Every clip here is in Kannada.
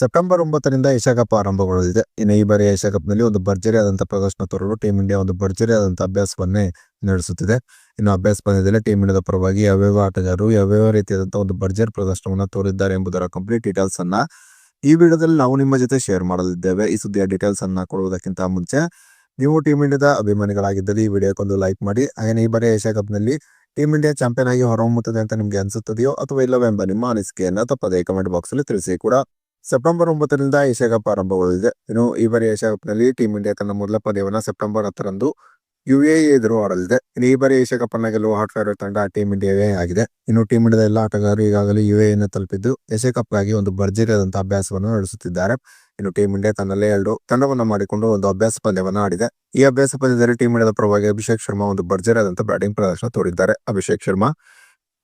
ಸೆಪ್ಟೆಂಬರ್ ಒಂಬತ್ತರಿಂದ ಏಷ್ಯಾ ಕಪ್ ಆರಂಭಗೊಳ್ಳಲಿದೆ. ಇನ್ನು ಈ ಬಾರಿ ಏಷ್ಯಾ ಕಪ್ನಲ್ಲಿ ಒಂದು ಭರ್ಜರಿ ಆದಂತಹ ಪ್ರದರ್ಶನ ತೋರಲು ಟೀಮ್ ಇಂಡಿಯಾ ಒಂದು ಭರ್ಜರಿ ಆದಂತಹ ಅಭ್ಯಾಸವನ್ನೇ ನಡೆಸುತ್ತಿದೆ. ಇನ್ನು ಅಭ್ಯಾಸ ಪಂದ್ಯದಲ್ಲಿ ಟೀಮ್ ಇಂಡಿಯಾದ ಪರವಾಗಿ ಯಾವ್ಯಾವ ಆಟಗಾರರು ಯಾವ್ಯಾವ ರೀತಿಯಾದಂತಹ ಒಂದು ಭರ್ಜರಿ ಪ್ರದರ್ಶನವನ್ನು ತೋರಿದ್ದಾರೆ ಎಂಬುದರ ಕಂಪ್ಲೀಟ್ ಡೀಟೇಲ್ಸ್ ಅನ್ನ ಈ ವಿಡಿಯೋದಲ್ಲಿ ನಾವು ನಿಮ್ಮ ಜೊತೆ ಶೇರ್ ಮಾಡಲಿದ್ದೇವೆ. ಈ ಸುದ್ದಿಯ ಡೀಟೇಲ್ಸ್ ಅನ್ನ ಕೊಡುವುದಕ್ಕಿಂತ ಮುಂಚೆ ನೀವು ಟೀಮ್ ಇಂಡಿಯಾದ ಅಭಿಮಾನಿಗಳಾಗಿದ್ದಲ್ಲಿ ಈ ವಿಡಿಯೋಕ್ಕೊಂದು ಲೈಕ್ ಮಾಡಿ ಹಾಗೆ ಈ ಬಾರಿ ಏಷ್ಯಾ ಕಪ್ನಲ್ಲಿ ಟೀಮ್ ಇಂಡಿಯಾ ಚಾಂಪಿಯನ್ ಆಗಿ ಹೊರಹೊಮ್ಮುತ್ತದೆ ಅಂತ ನಿಮ್ಗೆ ಅನಿಸುತ್ತದೆಯೋ ಅಥವಾ ಇಲ್ಲವೆಂಬ ನಿಮ್ಮ ಅನಿಸಿಕೆಯನ್ನು ತಪ್ಪದೇ ಕಮೆಂಟ್ ಬಾಕ್ಸ್ ಅಲ್ಲಿ ತಿಳಿಸಿ ಕೂಡ. ಸೆಪ್ಟೆಂಬರ್ ಒಂಬತ್ತರಿಂದ ಏಷ್ಯಾ ಕಪ್ ಆರಂಭಗೊಳ್ಳಲಿದೆ ಇನ್ನು ಈ ಬಾರಿ ಏಷ್ಯಾ ಕಪ್ನಲ್ಲಿ ಟೀಂ ಇಂಡಿಯಾ ತನ್ನ ಮೊದಲ ಪಂದ್ಯವನ್ನ ಸೆಪ್ಟೆಂಬರ್ ಹತ್ತರಂದು ಯುಎಇ ಎದುರು ಆಡಲಿದೆ. ಇನ್ನು ಈ ಬಾರಿ ಏಷ್ಯಾ ಕಪ್ ಅನ್ನ ಗೆಲ್ಲುವ ಹಾಟ್ ಫೇವರೇಟ್ ತಂಡ ಟೀಂ ಇಂಡಿಯಾವೇ ಆಗಿದೆ. ಇನ್ನು ಟೀಂ ಇಂಡಿಯಾದ ಎಲ್ಲ ಆಟಗಾರರು ಈಗಾಗಲೇ ಯುಎಇ ಅನ್ನು ತಲುಪಿದ್ದು ಏಷ್ಯಾ ಕಪ್ಗಾಗಿ ಒಂದು ಭರ್ಜರಿಯಾದಂತಹ ಅಭ್ಯಾಸವನ್ನು ನಡೆಸುತ್ತಿದ್ದಾರೆ. ಇನ್ನು ಟೀಂ ಇಂಡಿಯಾ ತನ್ನಲ್ಲೇ ಎರಡು ತಂಡವನ್ನು ಮಾಡಿಕೊಂಡು ಒಂದು ಅಭ್ಯಾಸ ಪಂದ್ಯವನ್ನು ಆಡಿದೆ. ಈ ಅಭ್ಯಾಸ ಪಂದ್ಯದಲ್ಲಿ ಟೀಂ ಇಂಡಿಯಾದ ಪರವಾಗಿ ಅಭಿಷೇಕ್ ಶರ್ಮಾ ಒಂದು ಭರ್ಜರಿಯಾದಂತಹ ಬ್ಯಾಟಿಂಗ್ ಪ್ರದರ್ಶನ ತೋರಿದ್ದಾರೆ ಅಭಿಷೇಕ್ ಶರ್ಮಾ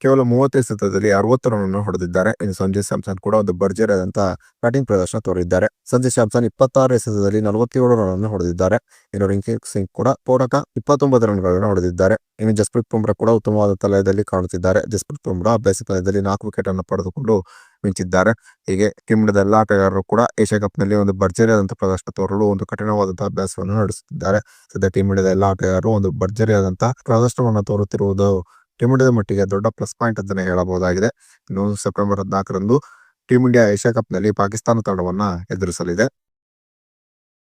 ಕೇವಲ ಮೂವತ್ತೈದು ಸತದಲ್ಲಿ ಅರವತ್ತು ರನ್ ಹೊಡೆದಿದ್ದಾರೆ. ಇನ್ನು ಸಂಜಯ್ ಸ್ಯಾಮ್ಸನ್ ಕೂಡ ಒಂದು ಭರ್ಜರಿಯಾದಂತಹ ಬ್ಯಾಟಿಂಗ್ ಪ್ರದರ್ಶನ ತೋರಿದ್ದಾರೆ. ಸಂಜಯ್ ಸ್ಯಾಮ್ಸನ್ ಇಪ್ಪತ್ತಾರು ಎಸೆತದಲ್ಲಿ ನಲವತ್ತೇಳು ರನ್ ಹೊಡೆದಿದ್ದಾರೆ. ಇನ್ನು ರಿಂಕಿಂಗ್ ಸಿಂಗ್ ಕೂಡ ಪೂರಕ ಇಪ್ಪತ್ತೊಂಬತ್ತು ರನ್ಗಳನ್ನು ಹೊಡೆದಿದ್ದಾರೆ. ಇನ್ನು ಜಸ್ಪ್ರೀತ್ ಬುಮ್ರಾ ಕೂಡ ಉತ್ತಮವಾದ ತಲಯದಲ್ಲಿ ಕಾಣುತ್ತಿದ್ದಾರೆ. ಜಸ್ಪ್ರೀತ್ ಬುಮ್ರಾ ಅಭ್ಯಾಸ ಪಂದ್ಯದಲ್ಲಿ ನಾಲ್ಕು ವಿಕೆಟ್ ಅನ್ನು ಪಡೆದುಕೊಂಡು ಮಿಂಚಿದ್ದಾರೆ. ಹೀಗೆ ಕಿಮ್ಡದ ಎಲ್ಲ ಆಟಗಾರರು ಕೂಡ ಏಷ್ಯಾ ಕಪ್ನಲ್ಲಿ ಒಂದು ಭರ್ಜರಿಯಾದಂತಹ ಪ್ರದರ್ಶನ ತೋರಲು ಒಂದು ಕಠಿಣವಾದಂತಹ ಅಭ್ಯಾಸವನ್ನು ನಡೆಸುತ್ತಿದ್ದಾರೆ. ಸದ್ಯ ಟೀಮ್ ಇಂಡಿಯಾದ ಎಲ್ಲಾ ಆಟಗಾರರು ಒಂದು ಭರ್ಜರಿಯಾದಂತಹ ಪ್ರದರ್ಶನವನ್ನು ತೋರುತ್ತಿರುವುದು ಟೀಮ್ ಮಟ್ಟಿಗೆ ದೊಡ್ಡ ಪ್ಲಸ್ ಪಾಯಿಂಟ್ ಅಂತಾನೆ ಹೇಳಬಹುದಾಗಿದೆ. ಇನ್ನು ಸೆಪ್ಟೆಂಬರ್ ಹದಿನಾಲ್ಕರಂದು ಟೀಮ್ ಇಂಡಿಯಾ ಏಷ್ಯಾ ಕಪ್ನಲ್ಲಿ ಪಾಕಿಸ್ತಾನ ತಂಡವನ್ನ ಎದುರಿಸಲಿದೆ.